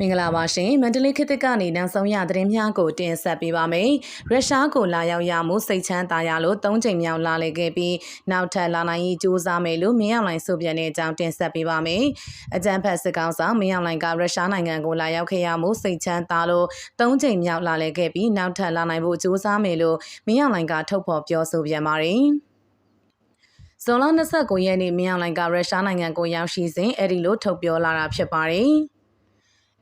မင်္ဂလာပါရှင်မန္တလေးခေတ်သစ်ကနေနောက်ဆုံးရသတင်းများကိုတင်ဆက်ပေးပါမယ်ရုရှားကိုလာရောက်ရမှုစိတ်ချမ်းသာရလို့၃ချိန်မြောက်လာလေခဲ့ပြီးနောက်ထပ်လာနိုင်ရေးစူးစမ်းမယ်လို့မင်းအောင်လှိုင်ဆိုပြန်တဲ့အကြောင်းတင်ဆက်ပေးပါမယ်အကြံဖက်စစ်ကောင်ဆောင်မင်းအောင်လှိုင်ကရုရှားနိုင်ငံကိုလာရောက်ခဲ့ရမှုစိတ်ချမ်းသာလို့၃ချိန်မြောက်လာလေခဲ့ပြီးနောက်ထပ်လာနိုင်ဖို့စူးစမ်းမယ်လို့မင်းအောင်လှိုင်ကထုတ်ဖော်ပြောဆိုပြန်ပါတယ် ဇွန်လ29ရက်နေ့မင်းအောင်လှိုင်ကရုရှားနိုင်ငံကိုရောက်ရှိစဉ်အဲ့ဒီလိုထုတ်ပြောလာတာဖြစ်ပါတယ်။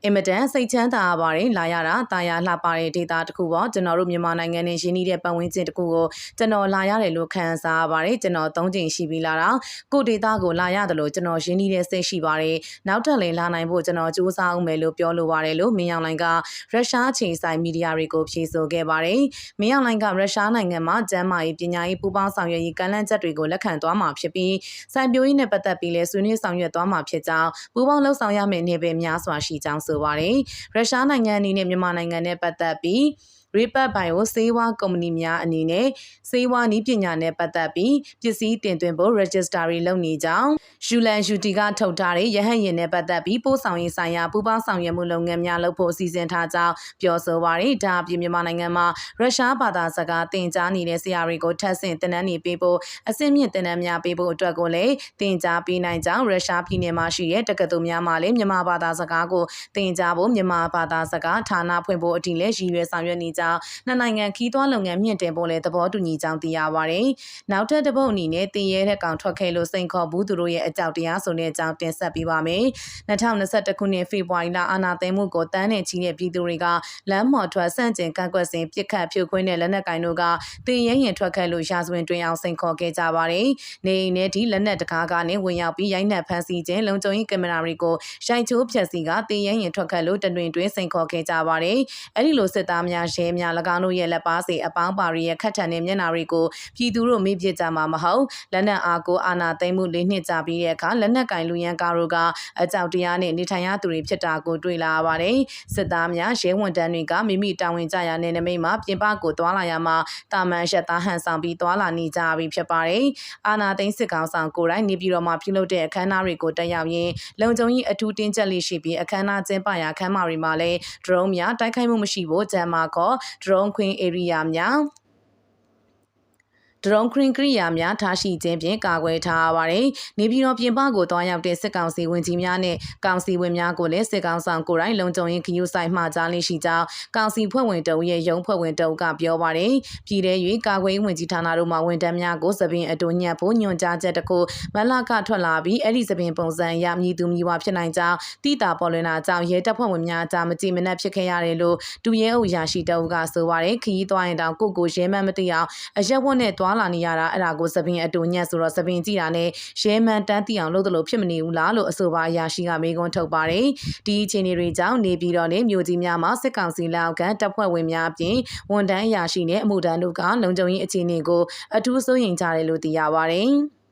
အင်မတန်စိတ်ချမ်းသာပါတယ်လာရတာတာယာလှပတဲ့ဒေတာတစ်ခုပေါ့ကျွန်တော်တို့မြန်မာနိုင်ငံနဲ့ရင်းနှီးတဲ့ပတ်ဝန်းကျင်တစ်ခုကိုကျွန်တော်လာရတယ်လို့ခံစားပါတယ်ကျွန်တော်သုံးချိန်ရှိပြီးလာတာကိုဒေတာကိုလာရတယ်လို့ကျွန်တော်ရင်းနှီးတဲ့စိတ်ရှိပါတယ်နောက်ထပ်လည်းလာနိုင်ဖို့ကျွန်တော်စူးစမ်းအောင်မယ်လို့ပြောလိုပါတယ်လို့မင်းအောင်လိုင်ကရုရှားချိန်ဆိုင်မီဒီယာတွေကိုဖြေဆိုခဲ့ပါတယ်မင်းအောင်လိုင်ကရုရှားနိုင်ငံမှာကျန်းမာရေးပညာရေးပူးပေါင်းဆောင်ရွက်ရေးကမ်းလှမ်းချက်တွေကိုလက်ခံသွားမှာဖြစ်ပြီးစိုင်ပြိုးရေးနဲ့ပတ်သက်ပြီးလဲဆွေးနွေးဆောင်ရွက်သွားမှာဖြစ်ကြောင်းပူးပေါင်းလှုပ်ဆောင်ရမယ့်နေပယ်များစွာရှိကြောင်းဆိုပါတယ်။ရုရှားနိုင်ငံအနေနဲ့မြန်မာနိုင်ငံနဲ့ပတ်သက်ပြီး Repat Bio စေဝါကုမ္ပဏီများအနေနဲ့စေဝါနည်းပညာနဲ့ပတ်သက်ပြီးပစ္စည်းတင်သွင်းဖို့ register တွေလုပ်နေကြောင်းယူလန်ယူတီကထုတ်ထားတဲ့ရဟတ်ယာဉ်နဲ့ပတ်သက်ပြီးပို့ဆောင်ရေးဆိုင်ရာပူးပေါင်းဆောင်ရွက်မှုလုပ်ငန်းများလုပ်ဖို့အစီအစဉ်ထားကြောင်းပြောဆိုပါရယ်ဒါအပြင်မြန်မာနိုင်ငံမှာရုရှားဘာသာစကားသင်ကြားနေတဲ့ဆရာတွေကိုထပ်ဆင့်တင်နန်းနေပေးဖို့အဆင့်မြင့်တင်နန်းများပေးဖို့အတွက်ကိုလည်းသင်ကြားပေးနိုင်ကြောင်းရုရှားပြည်နယ်မှာရှိတဲ့တက္ကသိုလ်များမှာလည်းမြန်မာဘာသာစကားကိုသင်ကြားဖို့မြန်မာဘာသာစကားဌာနဖွင့်ဖို့အထိလည်းရည်ရွယ်ဆောင်ရွက်နေကြောင်းနှစ်နိုင်ငံခီးသွွားလုပ်ငန်းမြင့်တင်ဖို့လည်းသဘောတူညီကြောင်းသိရပါတယ်။နောက်ထပ်တစ်ပုတ်အနေနဲ့တင်ရဲတဲ့ကောင်ထွက်ခဲ့လို့စိန်ခေါ်ဘူးသူတို့ရဲ့အကြောက်တရားဆိုတဲ့အကြောင်းတင်ဆက်ပေးပါမယ်။2021ခုနှစ်ဖေဖော်ဝါရီလအာဏာသိမ်းမှုကိုတန်းနဲ့ချီတဲ့ပြည်သူတွေကလမ်းမော်ထွက်ဆန့်ကျင်ကန့်ကွက်စဉ်ပြစ်ခတ်ဖြိုခွင်းတဲ့လက်နက်ကင်တို့ကတင်ရဲရင်ထွက်ခဲ့လို့ရာဇဝင်တွင်အောင်စိန်ခေါ်ခဲ့ကြပါတယ်။နေအိမ်နဲ့ဒီလက်နက်တကားကနေဝင်ရောက်ပြီးရိုက်နှက်ဖမ်းဆီးခြင်းလုံခြုံရေးကင်မရာတွေကိုရိုက်ချိုးဖျက်ဆီးကတင်ရဲရင်ထွက်ခဲ့လို့တတွင်တွင်စိန်ခေါ်ခဲ့ကြပါတယ်။အဲဒီလိုစစ်သားများရဲများ၎င်းတို့ရဲ့လက်ပါစီအပေါင်းပါရီရဲ့ခတ်ထန်တဲ့မျက်နှာတွေကိုပြည်သူတို့မေ့ပြစ်ကြမှာမဟုတ်လက်နက်အားကိုအာဏာသိမ်းမှုလေးနှစ်ကြာပြီးတဲ့အခါလက်နက်ကင်လူရန်ကားတို့ကအကြောက်တရားနဲ့နေထိုင်ရသူတွေဖြစ်တာကိုတွေ့လာရပါတယ်စစ်သားများရဲဝန်တန်းတွေကမိမိတာဝန်ကျရာနယ်နိမိတ်မှာပြင်ပကိုသွာလာရမှာတာမန်ရက်သားဟန်ဆောင်ပြီးသွာလာနေကြပြီဖြစ်ပါတယ်အာဏာသိမ်းစစ်ကောင်ဆောင်ကိုယ်တိုင်နေပြည်တော်မှာပြုလုပ်တဲ့အခမ်းအနားတွေကိုတက်ရောက်ရင်းလုံခြုံရေးအထူးတင်းကျပ်လေးရှိပြီးအခမ်းအနားကျင်းပရာခမ်းမတွေမှာလည်း drone များတိုက်ခိုက်မှုမရှိဖို့ဂျမ်မာခေါ် drone queen area များ ဒရုန်းခရင်ကရိယာများထားရှိခြင်းဖြင့်ကာကွယ်ထားရပါတယ်။နေပြည်တော်ပြင်ပကိုတွားရောက်တဲ့စစ်ကောင်စီဝင်ကြီးများနဲ့ကောင်စီဝင်များကိုလည်းစစ်ကောင်ဆောင်ကိုယ်တိုင်လုံခြုံရေးခယူဆိုင်မှကြားလေးရှိကြောင်းကောင်စီဖွဲ့ဝင်တအုပ်ရဲ့ရုံးဖွဲ့ဝင်တအုပ်ကပြောပါတယ်။ပြည်ထဲ၍ကာကွယ်ရေးဝင်ကြီးဌာနတို့မှဝန်ထမ်းများကိုသပင်အတူညှက်ဖို့ညွှန်ကြားချက်တခုမလကထွက်လာပြီးအဲ့ဒီသပင်ပုံစံရမြည်သူမြည်ဝါဖြစ်နိုင်ကြောင်းတိတာပေါ်လွင်တာကြောင့်ရဲတပ်ဖွဲ့ဝင်များကြားမကြည်မနှက်ဖြစ်ခဲ့ရတယ်လို့ဒူရဲအုပ်ရာရှိတအုပ်ကဆိုပါတယ်။ခရီးသွားရင်တောင်ကိုကိုရဲမှန်းမသိအောင်အရက်ဝတ်နဲ့တွာလာနေရတာအဲ့ဒါကိုသပင်အတူညက်ဆိုတော့သပင်ကြည့်တာနဲ့ရဲမှန်တန်းတီအောင်လုပ်သလိုဖြစ်မနေဘူးလားလို့အဆိုပါအရာရှိကမေးခွန်းထုတ်ပါတယ်ဒီအခြေအနေတွေကြောင့်နေပြည်တော်နဲ့မြို့ကြီးများမှာစစ်ကောင်စီလက်အောက်ကတပ်ဖွဲ့ဝင်များအပြင်ဝန်ထမ်းအရာရှိနဲ့အမှုထမ်းတို့ကလုံခြုံရေးအခြေအနေကိုအထူးစိုးရိမ်ကြတယ်လို့သိရပါတယ်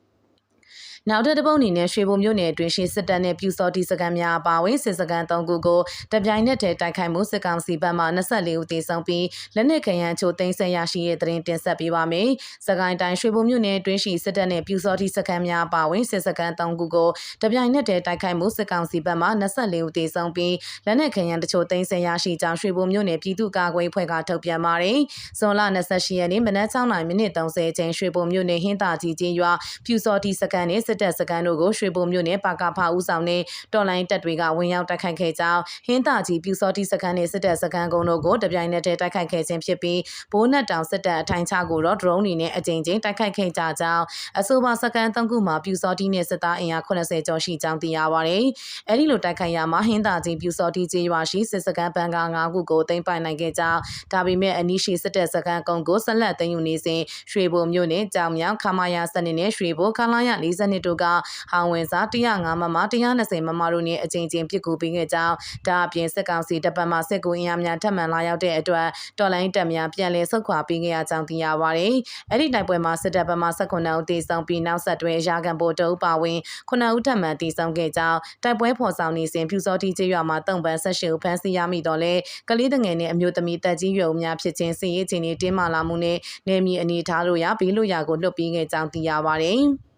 နောက်ထပ်တစ်ပုတ်အနေနဲ့ရွှေဘုံမြို့နယ်အတွင်းရှေ့စစ်တပ်နဲ့ပြူစော်တီစကန်များအပါအဝင်စစ်စကန်၃ခုကိုတပြိုင်နက်တည်းတိုက်ခိုက်မှုစစ်ကောင်စီဘက်မှ24ဦးသေဆုံးပြီးလက်နက်ခဲယမ်းချိုသိမ်းဆက်ရရှိတဲ့သတင်းတင်ဆက်ပေးပါမယ်။စကိုင်းတိုင်းရွှေဘုံမြို့နယ်အတွင်းရှိစစ်တပ်နဲ့ပြူစော်တီစကန်များအပါအဝင်စစ်စကန်၃ခုကိုတပြိုင်နက်တည်းတိုက်ခိုက်မှုစစ်ကောင်စီဘက်မှ24ဦးသေဆုံးပြီးလက်နက်ခဲယမ်းတချို့သိမ်းဆက်ရရှိကြောင်းရွှေဘုံမြို့နယ်ပြည်သူ့ကာကွယ်အဖွဲ့ကထုတ်ပြန်ပါတယ်။ဇွန်လ28ရက်နေ့မနက်6:30မိနစ်30ချိန်ရွှေဘုံမြို့နယ်ဟင်းတာကြီးချင်းရွာပြူစော်တီစကန်နဲ့စစ်တပ်စကန်တို့ကိုရွှေဘုံမြို့နယ်ပါကဖာဦးဆောင်နဲ့တော်လိုင်းတပ်တွေကဝင်ရောက်တိုက်ခိုက်ခဲ့ကြောင်းဟင်းတာကြီးပြူစောတိစကန်နဲ့စစ်တပ်စကန်ကုန်းတို့ကိုတပြိုင်နက်တည်းတိုက်ခိုက်ခဲ့ခြင်းဖြစ်ပြီးဘိုးနတ်တောင်စစ်တပ်အထိုင်ချကိုတော့ drone တွေနဲ့အကြိမ်ကြိမ်တိုက်ခိုက်ခဲ့ကြကြောင်းအဆိုပါစကန်၃ခုမှာပြူစောတိနဲ့စစ်သားအင်အား80ကျော်ရှိကြောင်းသိရပါတယ်။အဲဒီလိုတိုက်ခိုက်ရမှာဟင်းတာကြီးပြူစောတိကျေးရွာရှိစစ်စကန်ဘန်ကာ၅ခုကိုသိမ်းပိုင်နိုင်ခဲ့ကြောင်းဒါပေမဲ့အနီးရှိစစ်တပ်စကန်ကုန်းကိုဆက်လက်သိမ်းယူနေစဉ်ရွှေဘုံမြို့နယ်ကြောင်မြောင်ခမာယာစနစ်နဲ့ရွှေဘိုခလာရ42တို့ကဟောင်ဝင်စား105မမ120မမတို့နဲ့အကြိမ်ကြိမ်ပြစ်ကူပေးခဲ့ကြောင်းဒါအပြင်စစ်ကောင်စီတပ်ပတ်မှစစ်ကူအင်အားများထပ်မံလာရောက်တဲ့အတွက်တော်လိုင်းတပ်များပြန်လည်ဆုတ်ခွာပေးခဲ့ရကြောင်းသိရပါတယ်။အဲ့ဒီတိုက်ပွဲမှာစစ်တပ်ပတ်မှ19ဦးတေဆုံးပြီးနောက်ဆက်တွဲရာခံပို့တအုပ်ပါဝင်9ဦးထပ်မံတေဆုံးခဲ့ကြောင်းတိုက်ပွဲဖော်ဆောင်နေစဉ်ပြူစောတိကျေးရွာမှာတုံပန်18ဦးဖမ်းဆီးရမိတော့လဲကလေးတငယ်နဲ့အမျိုးသမီးတက်ကြီးရွယ်ဦးများဖြစ်ခြင်းစီရေးချင်းတွေတင်းမာလာမှုနဲ့နေမီအနေထားလို့ရဘေးလို့ရကိုလွတ်ပြီးခဲ့ကြောင်းသိရပါတယ်။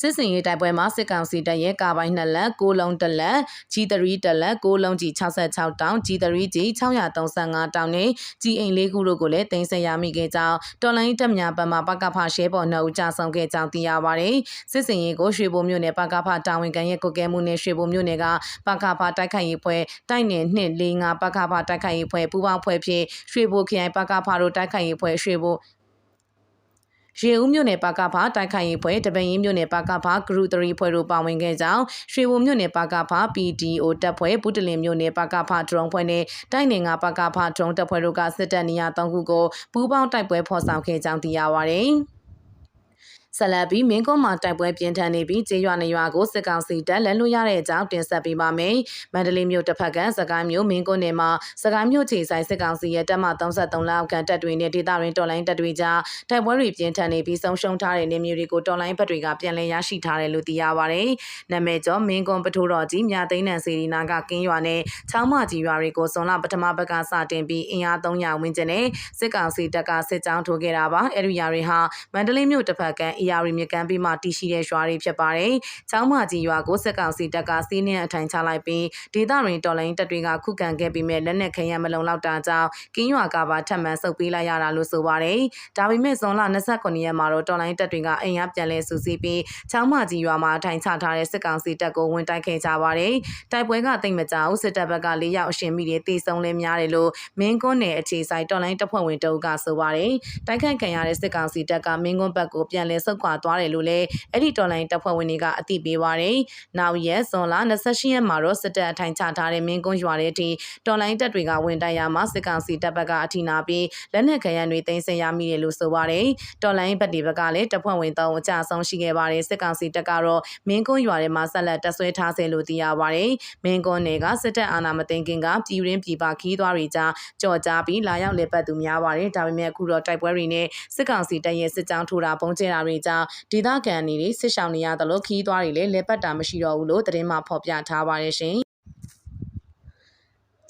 စစ်စင်ရေးတိုက်ပွဲမှာစစ်ကောင်စီတပ်ရဲ့ကာပိုင်းနှစ်လက်ကိုလုံးတစ်လက် G3 တစ်လက်ကိုလုံးကြီး66တောင် G3 ကြီး635တောင်နဲ့ G အိမ်လေးခုတို့ကိုလည်းတင်ဆက်ရမိခဲ့ကြောင်းတော်လိုင်းတပ်များဘက်မှပကဖရှဲပေါ်နှုတ်ကြဆောင်ခဲ့ကြောင်းသိရပါတယ်စစ်စင်ရေးကိုရွှေဘုံမြို့နယ်ပကဖတာဝန်ခံရဲ့ကုကဲမှုနဲ့ရွှေဘုံမြို့နယ်ကပကဖတိုက်ခိုက်ရေးဖွဲ့တိုက်နယ်2 4 5ပကဖတိုက်ခိုက်ရေးဖွဲ့ပူးပေါင်းဖွဲ့ဖြင့်ရွှေဘိုခရိုင်ပကဖတို့တိုက်ခိုက်ရေးဖွဲ့ရွှေဘို ရေဦးမြို့နယ်ပါကဖတိုက်ခိုက်ရေးဖွဲ့တပင်ရင်မြို့နယ်ပါကဖဂရု3ဖွဲ့တို့ပါဝင်ခဲ့ကြောင်းရွှေဘုံမြို့နယ်ပါကဖ PDO တပ်ဖွဲ့ပုတလင်မြို့နယ်ပါကဖဒရုန်းဖွဲ့နဲ့တိုက်နယ်ငါပါကဖဒရုန်းတပ်ဖွဲ့တို့ကစစ်တပ်နေရာ၃ခုကိုပူးပေါင်းတိုက်ပွဲဖော်ဆောင်ခဲ့ကြောင်းသိရပါဗျ။ ဆက်လက်ပြီးမင်းကုန်းမှာတိုက်ပွဲပြင်းထန်နေပြီးကျေးရွာနေရွာကိုစစ်ကောင်စီတပ်လက်လွတ်ရတဲ့အကြောင်းတင်ဆက်ပေးပါမယ်။မန္တလေးမြို့တစ်ဖက်ကစကိုင်းမြို့မင်းကုန်းနယ်မှာစကိုင်းမြို့ခြေဆိုင်စစ်ကောင်စီရဲ့တပ်မ33လောက်ကန်တပ်တွေနဲ့ဒေသရင်းတော်လိုင်းတပ်တွေကြားတိုက်ပွဲတွေပြင်းထန်နေပြီးဆုံးရှုံးထားတဲ့နေမျိုးတွေကိုတော်လိုင်းဘက်တွေကပြန်လည်ရရှိထားတယ်လို့သိရပါဗျ။နာမည်ကျော်မင်းကုန်းပထိုးတော်ကြီးမြသိန်းနံစီရီနာကကင်းရွာနဲ့ချောင်းမကြီးရွာတွေကိုဇွန်လပထမဘက်ကစတင်ပြီးအင်အား300ဝန်းကျင်နဲ့စစ်ကောင်စီတပ်ကစစ်ကြောင်းထိုးခဲ့တာပါ။အဲဒီရွာတွေဟာမန္တလေးမြို့တစ်ဖက်ကန်အရာရီမြကမ်းပြီးမှတည်ရှိတဲ့ရွာတွေဖြစ်ပါတယ်။ချောင်းမကြီးရွာကိုစစ်ကောင်စီတပ်ကစီးနှင်းအထိုင်ချလိုက်ပြီးဒေသတွင်တော်လိုင်းတပ်တွေကခုခံခဲ့ပြီးမဲ့လက်နက်ခဲယံမလုံလောက်တာကြောင့်ကင်းရွာကပါထပ်မံဆုတ်ပေးလိုက်ရတာလို့ဆိုပါတယ်။ဒါပေမဲ့ဇွန်လ29ရက်မှာတော့တော်လိုင်းတပ်တွေကအိမ်ရပြန်လဲစုစည်းပြီးချောင်းမကြီးရွာမှာအထိုင်ချထားတဲ့စစ်ကောင်စီတပ်ကိုဝင်တိုက်ခဲ့ကြပါတယ်။တိုက်ပွဲကတိတ်မကြောက်စစ်တပ်ဘက်က၄ရောက်အရှင်မိတွေတေဆုံးလဲများတယ်လို့မင်းကွန်းနယ်အခြေဆိုင်တော်လိုင်းတပ်ဖွဲ့ဝင်တအုပ်ကဆိုပါတယ်။တိုက်ခိုက်ခံရတဲ့စစ်ကောင်စီတပ်ကမင်းကွန်းဘက်ကိုပြန်လဲဆုတ်ခွာသွားတယ်လို့လည်းအဲ့ဒီတော်လိုင်းတပ်ဖွဲ့ဝင်တွေကအသိပေးပါတယ်။နောက်ရက်ဇွန်လ28ရက်မှာတော့စစ်တပ်အထိုင်ချထားတဲ့မင်းကွန်းရွာတဲ့အထိတော်လိုင်းတပ်တွေကဝင်တိုက်ရမှာစစ်ကောင်စီတပ်ဘက်ကအထိနာပြီးလက်နက်ခဲယံတွေတင်ဆက်ရမိတယ်လို့ဆိုပါတယ်။တော်လိုင်းဘက်ဒီဘက်ကလည်းတပ်ဖွဲ့ဝင်3ဦးအကြဆုံးရှိခဲ့ပါတယ်စစ်ကောင်စီတပ်ကတော့မင်းကွန်းရွာထဲမှာဆက်လက်တပ်ဆွဲထားဆဲလို့သိရပါတယ်။မင်းကွန်းနယ်ကစစ်တပ်အာဏာမသိမ်းခင်ကပြည်ရင်းပြည်ပခီးသွားတွေကြားကြော်ကြားပြီးလာရောက်လေပတ်သူများပါတယ်။ဒါပေမဲ့အခုတော့တိုက်ပွဲတွေနဲ့စစ်ကောင်စီတပ်ရဲ့စစ်ကြောင်းထိုးတာပုံကျဲတာတွေကြောင့်ဒေသခံတွေစစ်ရှောင်နေရသလိုခီးသွားတွေလည်းလေပတ်တာမရှိတော့ဘူးလို့သတင်းမှဖော်ပြထားပါတယ်ရှင်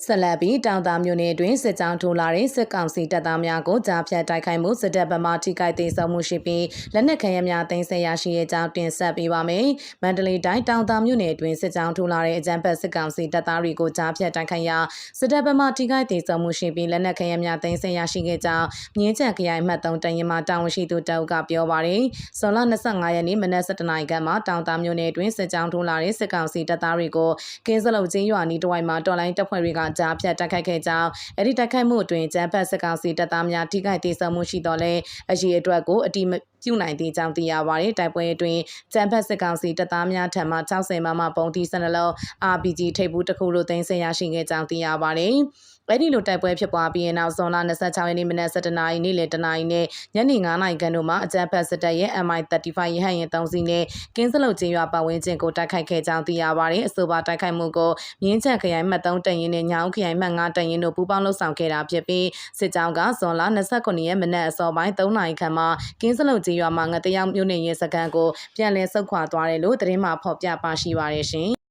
ဆက်လက်ပြီးတောင်တာမြို့နယ်တွင်စစ်ကြောင်းထိုးလာတဲ့စစ်ကောင်စီတပ်သားများကိုကြားဖြတ်တိုက်ခိုက်မှုစစ်တပ်ဗမာထိခိုက်သေးဆုံးမှုရှိပြီးလက်နက်ခဲယမ်းများသိမ်းဆည်းရရှိတဲ့ကြောင်းတင်ဆက်ပေးပါမယ်။မန္တလေးတိုင်းတောင်တာမြို့နယ်တွင်စစ်ကြောင်းထိုးလာတဲ့အကြမ်းဖက်စစ်ကောင်စီတပ်သားတွေကိုကြားဖြတ်တိုက်ခိုက်ရာစစ်တပ်ဗမာထိခိုက်သေးဆုံးမှုရှိပြီးလက်နက်ခဲယမ်းများသိမ်းဆည်းရရှိခဲ့ကြောင်းမြင်းချံခရိုင်မှတ်3တရင်မှတာဝန်ရှိသူတအုပ်ကပြောပါတယ်။ဇွန်လ25ရက်နေ့မနက်7:00နာရီခန့်မှာတောင်တာမြို့နယ်တွင်စစ်ကြောင်းထိုးလာတဲ့စစ်ကောင်စီတပ်သားတွေကိုကင်းစလုတ်ချင်းရွာနီးတဝိုက်မှာတော်လိုင်းတပ်ဖွဲ့တွေကကြားဖြတ်တိုက်ခိုက်ခဲ့ကြောင်းအဲ့ဒီတိုက်ခိုက်မှုအတွင်းကျန်းဖတ်စစ်ကောင်စီတပ်သားများထိခိုက်ဒေဆုံးမှုရှိတော့လဲအရေးအတွက်ကိုအတိမပြုနိုင်သေးကြောင်းသိရပါတယ်တိုက်ပွဲအတွင်းကျန်းဖတ်စစ်ကောင်စီတပ်သားများထံမှ60မမပုံတီ12လုံး RPG ထိပ်ဘူးတစ်ခုလိုသိမ်းဆည်းရရှိခဲ့ကြောင်းသိရပါတယ်အဲ့ဒီလိုတိုက်ပွဲဖြစ်ပွားပြီးရင်နောက်ဇွန်လ26ရက်နေ့မနက်7:00နာရီနေ့လယ်တနာရီနဲ့ညနေ9:00နာရီခန့်တို့မှာအကြမ်းဖက်စစ်တပ်ရဲ့ MI35 ရဟတ်ယာဉ်3စီးနဲ့ကင်းစလုတ်ချင်းရွာပတ်ဝန်းကျင်ကိုတိုက်ခိုက်ခဲ့ကြောင်းသိရပါတယ်။အဆိုပါတိုက်ခိုက်မှုကိုမြင်းချက်ခရိုင်မှတ်3တရင်နဲ့ညောင်ခရိုင်မှတ်5တရင်တို့ပူးပေါင်းလှုပ်ဆောင်ခဲ့တာဖြစ်ပြီးစစ်ကြောင်းကဇွန်လ29ရက်မနက်အစောပိုင်း3နာရီခန့်မှာကင်းစလုတ်ချင်းရွာမှာငတယောက်မြို့နယ်ရဲစခန်းကိုပြန်လည်ဆုတ်ခွာသွားတယ်လို့သတင်းမှဖော်ပြပါရှိပါတယ်ရှင်။